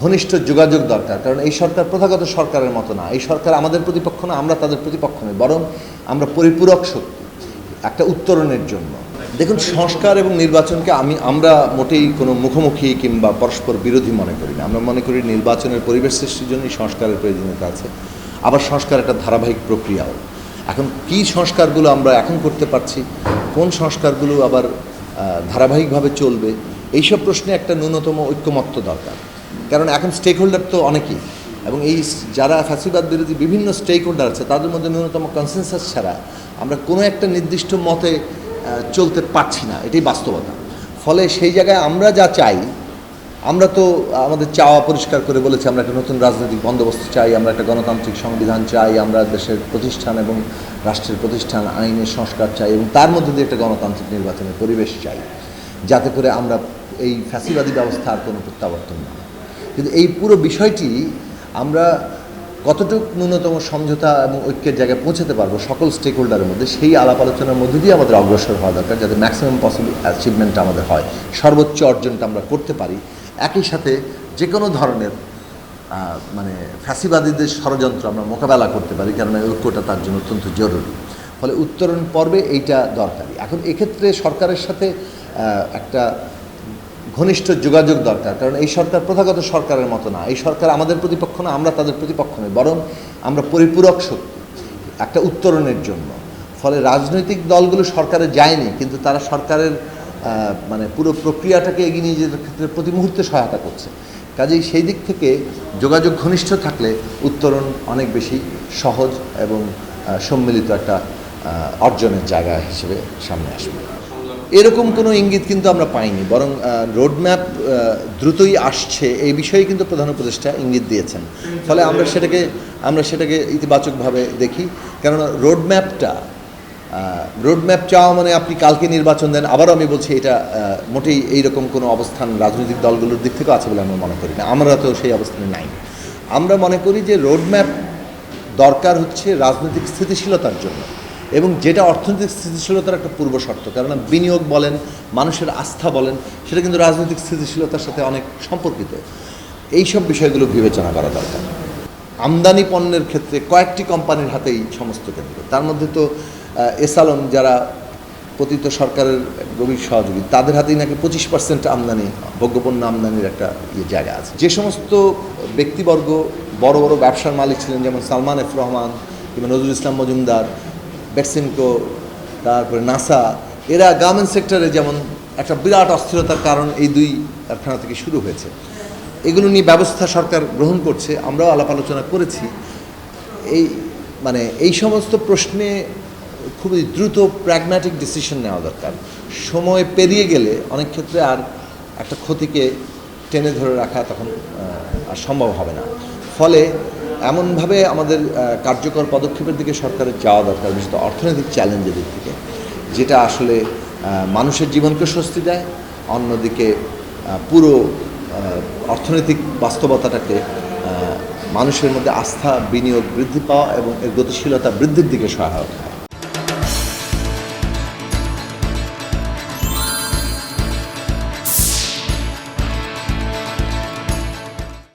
ঘনিষ্ঠ যোগাযোগ দরকার। কারণ এই সরকার প্রথাগত সরকারের মতো না। এই সরকার আমাদের প্রতিপক্ষ না, আমরা তাদের প্রতিপক্ষ নই, বরং আমরা পরিপূরক শক্তি, একটা উত্তরণের জন্য। দেখুন, সংস্কার এবং নির্বাচনকে আমি, আমরা মোটেই কোনো মুখোমুখি কিংবা পরস্পর বিরোধী মনে করি না। আমরা মনে করি নির্বাচনের পরিবেশ সৃষ্টির জন্যই সংস্কারের প্রয়োজনীয়তা আছে। আবার সংস্কার একটা ধারাবাহিক প্রক্রিয়াও। এখন কি সংস্কারগুলো আমরা এখন করতে পারছি? কোন সংস্কারগুলো আবার ধারাবাহিকভাবে চলবে? এইসব প্রশ্নে একটা ন্যূনতম ঐক্যমত্য দরকার। কারণ এখন স্টেক হোল্ডার তো অনেকেই। এবং এই যারা ফ্যাসিবাদ বিরোধী বিভিন্ন স্টেক হোল্ডার আছে, তাদের মধ্যে ন্যূনতম কনসেনসাস ছাড়া আমরা কোনো একটা নির্দিষ্ট মতে চলতে পারছি না। এটাই বাস্তবতা। ফলে সেই জায়গায় আমরা যা চাই, আমরা তো আমাদের চাওয়া পরিষ্কার করে বলেছি, আমরা একটা নতুন রাজনৈতিক বন্দোবস্ত চাই, আমরা একটা গণতান্ত্রিক সংবিধান চাই, আমরা দেশের প্রতিষ্ঠান এবং রাষ্ট্রের প্রতিষ্ঠান, আইনের সংস্কার চাই এবং তার মধ্যে দিয়ে একটা গণতান্ত্রিক নির্বাচনের পরিবেশ চাই। যাতে করে আমরা এই ফ্যাসিবাদী ব্যবস্থা আর কোনো প্রত্যাবর্তন না। কিন্তু এই পুরো বিষয়টি আমরা কতটুকু ন্যূনতম সমঝোতা এবং ঐক্যের জায়গায় পৌঁছাতে পারব সকল স্টেক হোল্ডারের মধ্যে, সেই আলাপ আলোচনার মধ্যে দিয়ে আমাদের অগ্রসর হওয়া দরকার যাতে ম্যাক্সিমাম পসিবল অ্যাচিভমেন্ট আমাদের হয়, সর্বোচ্চ অর্জনটা আমরা করতে পারি। একই সাথে যে কোনো ধরনের মানে ফ্যাসিবাদীদের ষড়যন্ত্র আমরা মোকাবেলা করতে পারি কারণ ঐক্যটা তার জন্য অত্যন্ত জরুরি। ফলে উত্তরণ পর্বে এইটা দরকারি এখন এক্ষেত্রে সরকারের সাথে একটা ঘনিষ্ঠ যোগাযোগ দরকার। কারণ এই সরকার প্রথাগত সরকারের মতো না। এই সরকার আমাদের প্রতিপক্ষ না, আমরা তাদের প্রতিপক্ষ নই, বরং আমরা পরিপূরক শক্তি, একটা উত্তরণের জন্য। ফলে রাজনৈতিক দলগুলো সরকারে যায়নি, কিন্তু তারা সরকারের মানে পুরো প্রক্রিয়াটাকে এগিয়ে নিয়ে যেতে ক্ষেত্রে প্রতি মুহূর্তে সহায়তা করছে। কাজেই সেই দিক থেকে যোগাযোগ ঘনিষ্ঠ থাকলে উত্তরণ অনেক বেশি সহজ এবং সম্মিলিত একটা অর্জনের জায়গা হিসেবে সামনে আসবে। এরকম কোনো ইঙ্গিত কিন্তু আমরা পাইনি, বরং রোডম্যাপ দ্রুতই আসছে। এই বিষয়ে কিন্তু প্রধান উপদেষ্টা ইঙ্গিত দিয়েছেন। ফলে আমরা সেটাকে আমরা সেটাকে ইতিবাচকভাবে দেখি। কেননা রোডম্যাপটা রোডম্যাপ চাওয়া মানে আপনি কালকে নির্বাচন দেন, আবারও আমি বলছি এটা মোটেই এইরকম কোনো অবস্থান রাজনৈতিক দলগুলোর দিক থেকেও আছে বলে আমরা মনে করি না। আমরা তো সেই অবস্থানে নাই। আমরা মনে করি যে রোডম্যাপ দরকার হচ্ছে রাজনৈতিক স্থিতিশীলতার জন্য। এবং যেটা অর্থনৈতিক স্থিতিশীলতার একটা পূর্ব শর্ত কারণ বিনিয়োগ বলেন মানুষের আস্থা বলেন সেটা কিন্তু রাজনৈতিক স্থিতিশীলতার সাথে অনেক সম্পর্কিত। এই সব বিষয়গুলো বিবেচনা করা দরকার। আমদানি পণ্যের ক্ষেত্রে কয়েকটি কোম্পানির হাতেই সমস্ত কেন্দ্র। তার মধ্যে তো আহ, এসালন যারা পতিত সরকারের গভীর সহযোগী তাদের হাতেই নাকি পঁচিশ পার্সেন্ট আমদানি ভোগ্যপণ্য আমদানির একটা ইয়ে জায়গা আছে। যে সমস্ত ব্যক্তিবর্গ বড় বড় ব্যবসার মালিক ছিলেন যেমন সালমান এফ রহমান কিংবা নজরুল ইসলাম মজুমদার বেক্সিমকো তারপরে নাসা এরা গার্মেন্ট সেক্টরে যেমন একটা বিরাট অস্থিরতার কারণ এই দুই কারখানা থেকে শুরু হয়েছে। এগুলো নিয়ে ব্যবস্থা সরকার গ্রহণ করছে, আমরাও আলাপ আলোচনা করেছি। এই মানে এই সমস্ত প্রশ্নে খুবই দ্রুত প্র্যাগম্যাটিক ডিসিশন নেওয়া দরকার। সময় পেরিয়ে গেলে অনেক ক্ষেত্রে আর একটা ক্ষতিকে টেনে ধরে রাখা তখন আর সম্ভব হবে না। ফলে এমনভাবে আমাদের কার্যকর পদক্ষেপের দিকে সরকারের যাওয়া দরকার, বিশেষত অর্থনৈতিক চ্যালেঞ্জের দিক থেকে, যেটা আসলে মানুষের জীবনকে স্বস্তি দেয়, অন্যদিকে পুরো অর্থনৈতিক বাস্তবতাটাকে মানুষের মধ্যে আস্থা, বিনিয়োগ বৃদ্ধি পাওয়া এবং এর গতিশীলতা বৃদ্ধির দিকে সহায়ক হয়।